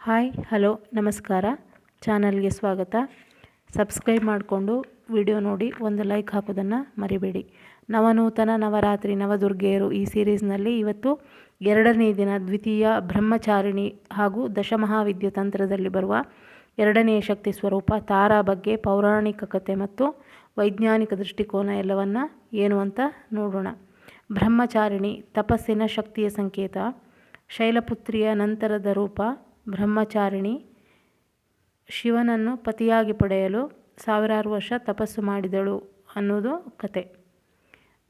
Hi, hello, ನಮಸ್ಕಾರ. ಚಾನಲ್ಗೆ ಸ್ವಾಗತ. ಸಬ್ಸ್ಕ್ರೈಬ್ ಮಾಡಿಕೊಂಡು ವಿಡಿಯೋ ನೋಡಿ, ಒಂದು ಲೈಕ್ ಹಾಕೋದನ್ನು ಮರಿಬೇಡಿ. ನವನೂತನ ನವರಾತ್ರಿ ನವದುರ್ಗೆಯರು ಈ ಸೀರೀಸ್ನಲ್ಲಿ ಇವತ್ತು ಎರಡನೇ ದಿನ ದ್ವಿತೀಯ ಬ್ರಹ್ಮಚಾರಿಣಿ ಹಾಗೂ ದಶಮಹಾವಿದ್ಯ ತಂತ್ರದಲ್ಲಿ ಬರುವ ಎರಡನೆಯ ಶಕ್ತಿ ಸ್ವರೂಪ ತಾರಾ ಬಗ್ಗೆ ಪೌರಾಣಿಕ ಕಥೆ ಮತ್ತು ವೈಜ್ಞಾನಿಕ ದೃಷ್ಟಿಕೋನ ಎಲ್ಲವನ್ನು ಏನು ಅಂತ ನೋಡೋಣ. ಬ್ರಹ್ಮಚಾರಿಣಿ ತಪಸ್ಸಿನ ಶಕ್ತಿಯ ಸಂಕೇತ, ಶೈಲಪುತ್ರಿಯ ನಂತರದ ರೂಪ ಬ್ರಹ್ಮಚಾರಿಣಿ ಶಿವನನ್ನು ಪತಿಯಾಗಿ ಪಡೆಯಲು ಸಾವಿರಾರು ವರ್ಷ ತಪಸ್ಸು ಮಾಡಿದಳು ಅನ್ನೋದು ಕತೆ.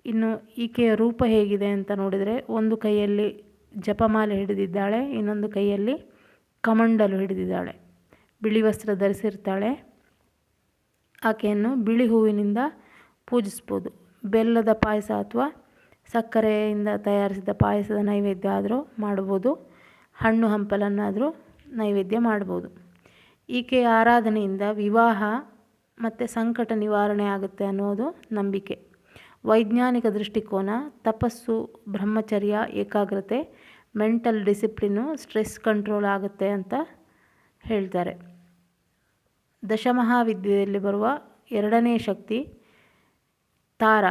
ಇನ್ನು ಈಕೆಯ ರೂಪ ಹೇಗಿದೆ ಅಂತ ನೋಡಿದರೆ ಒಂದು ಕೈಯಲ್ಲಿ ಜಪಮಾಲೆ ಹಿಡಿದಿದ್ದಾಳೆ, ಇನ್ನೊಂದು ಕೈಯಲ್ಲಿ ಕಮಂಡಲು ಹಿಡಿದಿದ್ದಾಳೆ. ಬಿಳಿ ವಸ್ತ್ರ ಧರಿಸಿರ್ತಾಳೆ. ಆಕೆಯನ್ನು ಬಿಳಿ ಹೂವಿನಿಂದ ಪೂಜಿಸ್ಬೋದು. ಬೆಲ್ಲದ ಪಾಯಸ ಅಥವಾ ಸಕ್ಕರೆಯಿಂದ ತಯಾರಿಸಿದ ಪಾಯಸದ ನೈವೇದ್ಯ ಆದರೂ ಮಾಡ್ಬೋದು. ಹಣ್ಣು ಹಂಪಲನ್ನಾದರೂ ನೈವೇದ್ಯ ಮಾಡ್ಬೋದು. ಈಕೆಯ ಆರಾಧನೆಯಿಂದ ವಿವಾಹ ಮತ್ತು ಸಂಕಟ ನಿವಾರಣೆ ಆಗುತ್ತೆ ಅನ್ನೋದು ನಂಬಿಕೆ. ವೈಜ್ಞಾನಿಕ ದೃಷ್ಟಿಕೋನ, ತಪಸ್ಸು, ಬ್ರಹ್ಮಚರ್ಯ, ಏಕಾಗ್ರತೆ, ಮೆಂಟಲ್ ಡಿಸಿಪ್ಲಿನು ಸ್ಟ್ರೆಸ್ ಕಂಟ್ರೋಲ್ ಆಗುತ್ತೆ ಅಂತ ಹೇಳ್ತಾರೆ. ದಶಮಹಾವಿದ್ಯೆಯಲ್ಲಿ ಬರುವ ಎರಡನೇ ಶಕ್ತಿ ತಾರ.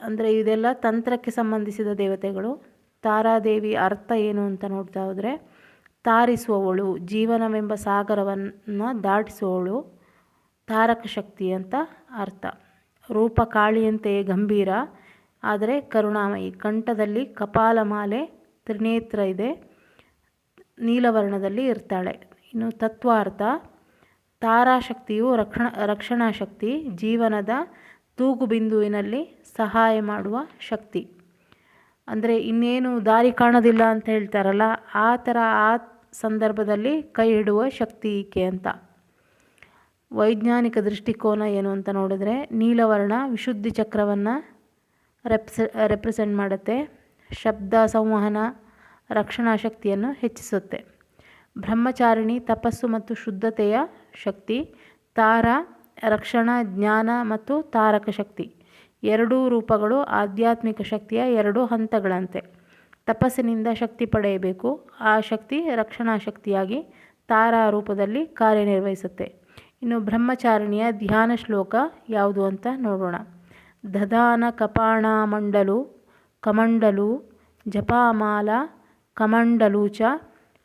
ಅಂದರೆ ಇದೆಲ್ಲ ತಂತ್ರಕ್ಕೆ ಸಂಬಂಧಿಸಿದ ದೇವತೆಗಳು. ತಾರಾದೇವಿ ಅರ್ಥ ಏನು ಅಂತ ನೋಡ್ತಾ ಹೋದರೆ ತಾರಿಸುವವಳು ಜೀವನವೆಂಬ ಸಾಗರವನ್ನು ದಾಟಿಸುವವಳು ತಾರಕ ಶಕ್ತಿ ಅಂತ ಅರ್ಥ. ರೂಪ ಕಾಳಿಯಂತೆಯೇ ಗಂಭೀರ, ಆದರೆ ಕರುಣಾಮಯಿ. ಕಂಠದಲ್ಲಿ ಕಪಾಲಮಾಲೆ ತ್ರಿನೇತ್ರ ಇದೆ, ನೀಲವರ್ಣದಲ್ಲಿ ಇರ್ತಾಳೆ. ಇನ್ನು ತತ್ವಾರ್ಥ, ತಾರಾಶಕ್ತಿಯು ರಕ್ಷಣ ರಕ್ಷಣಾ ಶಕ್ತಿ ಜೀವನದ ತೂಗು ಬಿಂದುವಿನಲ್ಲಿ ಸಹಾಯ ಮಾಡುವ ಶಕ್ತಿ. ಅಂದರೆ ಇನ್ನೇನು ದಾರಿ ಕಾಣೋದಿಲ್ಲ ಅಂತ ಹೇಳ್ತಾರಲ್ಲ, ಆ ಥರ ಆ ಸಂದರ್ಭದಲ್ಲಿ ಕೈ ಹಿಡುವ ಶಕ್ತಿ ಈಕೆ ಅಂತ. ವೈಜ್ಞಾನಿಕ ದೃಷ್ಟಿಕೋನ ಏನು ಅಂತ ನೋಡಿದ್ರೆ ನೀಲವರ್ಣ ವಿಶುದ್ಧಿ ಚಕ್ರವನ್ನು ರೆಪ್ಸ ರೆಪ್ರೆಸೆಂಟ್ ಮಾಡುತ್ತೆ. ಶಬ್ದ ಸಂವಹನ ರಕ್ಷಣಾ ಶಕ್ತಿಯನ್ನು ಹೆಚ್ಚಿಸುತ್ತೆ. ಬ್ರಹ್ಮಚಾರಿಣಿ ತಪಸ್ಸು ಮತ್ತು ಶುದ್ಧತೆಯ ಶಕ್ತಿ, ತಾರ ರಕ್ಷಣಾ, ಜ್ಞಾನ ಮತ್ತು ತಾರಕ ಶಕ್ತಿ. ಎರಡೂ ರೂಪಗಳು ಆಧ್ಯಾತ್ಮಿಕ ಶಕ್ತಿಯ ಎರಡು ಹಂತಗಳಂತೆ. ತಪಸ್ಸಿನಿಂದ ಶಕ್ತಿ ಪಡೆಯಬೇಕು. ಆ ಶಕ್ತಿ ರಕ್ಷಣಾ ಶಕ್ತಿಯಾಗಿ ತಾರಾ ರೂಪದಲ್ಲಿ ಕಾರ್ಯನಿರ್ವಹಿಸುತ್ತೆ. ಇನ್ನು ಬ್ರಹ್ಮಚಾರಿಣಿಯ ಧ್ಯಾನ ಶ್ಲೋಕ ಯಾವುದು ಅಂತ ನೋಡೋಣ. ದಧಾನ ಕಪಾಣ ಮಂಡಲು ಕಮಂಡಲು, ಜಪಾಮಾಲ ಕಮಂಡಲು ಪರಮಾ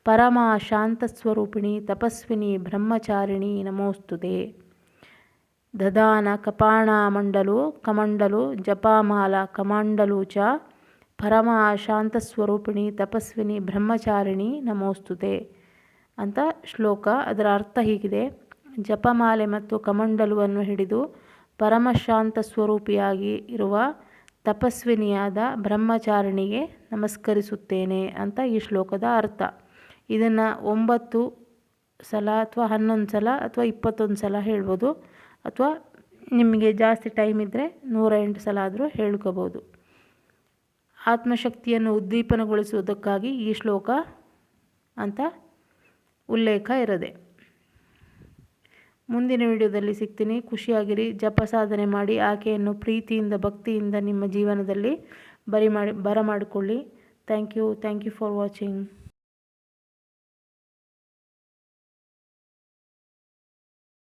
ಪರಮ ಶಾಂತಸ್ವರೂಪಿಣಿ ತಪಸ್ವಿನಿ, ಬ್ರಹ್ಮಚಾರಿಣಿ, ನಮೋಸ್ತುತೆ. ದದಾನ ಕಪಾಣ ಮಂಡಲು ಕಮಂಡಲು, ಜಪಾಮಾಲ ಕಮಂಡಲು ಚ ಪರಮ ಶಾಂತಸ್ವರೂಪಿಣಿ ತಪಸ್ವಿನಿ ಬ್ರಹ್ಮಚಾರಿಣಿ ನಮೋಸ್ತುತೆ ಅಂತ ಶ್ಲೋಕ. ಅದರ ಅರ್ಥ ಹೀಗಿದೆ. ಜಪಮಾಲೆ ಮತ್ತು ಕಮಂಡಲುವನ್ನು ಹಿಡಿದು ಪರಮಶಾಂತ ಸ್ವರೂಪಿಯಾಗಿ ಇರುವ ತಪಸ್ವಿನಿಯಾದ ಬ್ರಹ್ಮಚಾರಿಣಿಗೆ ನಮಸ್ಕರಿಸುತ್ತೇನೆ ಅಂತ ಈ ಶ್ಲೋಕದ ಅರ್ಥ. ಇದನ್ನು ಒಂಬತ್ತು ಸಲ ಅಥವಾ ಹನ್ನೊಂದು ಸಲ ಅಥವಾ ಇಪ್ಪತ್ತೊಂದು ಸಲ ಹೇಳ್ಬೋದು. ಅಥವಾ ನಿಮಗೆ ಜಾಸ್ತಿ ಟೈಮ್ ಇದ್ದರೆ ನೂರ ಎಂಟು ಸಲ ಆದರೂ ಹೇಳ್ಕೋಬೋದು. ಆತ್ಮಶಕ್ತಿಯನ್ನು ಉದ್ದೀಪನಗೊಳಿಸುವುದಕ್ಕಾಗಿ ಈ ಶ್ಲೋಕ ಅಂತ ಉಲ್ಲೇಖ ಇರದೆ. ಮುಂದಿನ ವಿಡಿಯೋದಲ್ಲಿ ಸಿಗ್ತೀನಿ. ಖುಷಿಯಾಗಿರಿ. ಜಪ ಸಾಧನೆ ಮಾಡಿ ಆಕೆಯನ್ನು ಪ್ರೀತಿಯಿಂದ, ಭಕ್ತಿಯಿಂದ ನಿಮ್ಮ ಜೀವನದಲ್ಲಿ ಬರಿ ಮಾಡಿ ಬರಮಾಡಿಕೊಳ್ಳಿ. Thank you thank you for watching